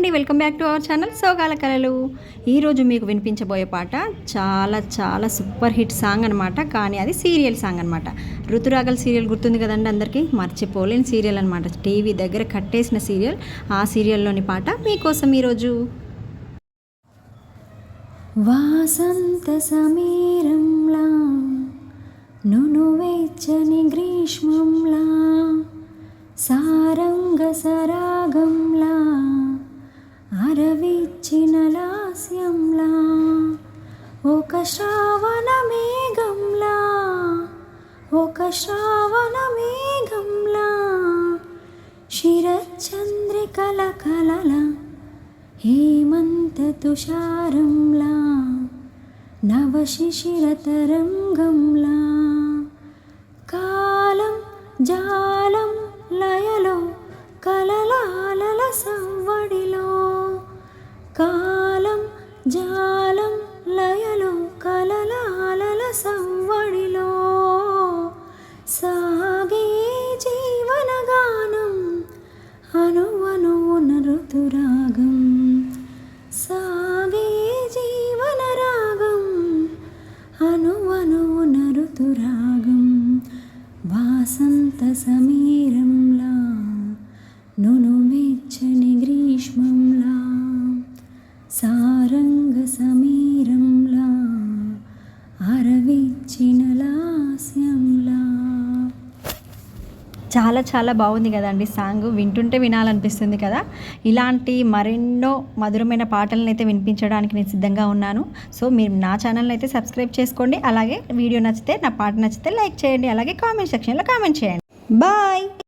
అండి. Welcome back to our channel సోగాల కళలు. ఈరోజు మీకు వినిపించబోయే పాట చాలా చాలా సూపర్ హిట్ సాంగ్ అనమాట కానీ అది సీరియల్ సాంగ్ అనమాట ఋతురాగల సీరియల్ గుర్తుంది కదండి అందరికీ? మర్చిపోలేని సీరియల్ అనమాట టీవీ దగ్గర కట్టేసిన సీరియల్. ఆ సీరియల్లోని పాట మీకోసం ఈరోజు. వాసంత సమీరంలా నును వెచ్చని గ్రీష్మంలా సారంగ సరాగం అరవిచ్చిన లాస్యంలా ఒక శ్రావణ మేఘంలా ఒక శ్రావణ మేఘంలా. శిరచంద్రికల కలల హేమంత తుషారంలా నవశిశిరతరంగంలా కాలం జా వసంత సమీరం చాలా చాలా బాగుంది కదండి సాంగ్. వింటుంటే వినాలనిపిస్తుంది కదా. ఇలాంటి మరెన్నో మధురమైన పాటలను అయితే వినిపించడానికి నేను సిద్ధంగా ఉన్నాను. సో మీరు నా ఛానల్ని అయితే సబ్స్క్రైబ్ చేసుకోండి. అలాగే వీడియో నచ్చితే నా పాట నచ్చితే లైక్ చేయండి. అలాగే కామెంట్ సెక్షన్లో కామెంట్ చేయండి. బాయ్!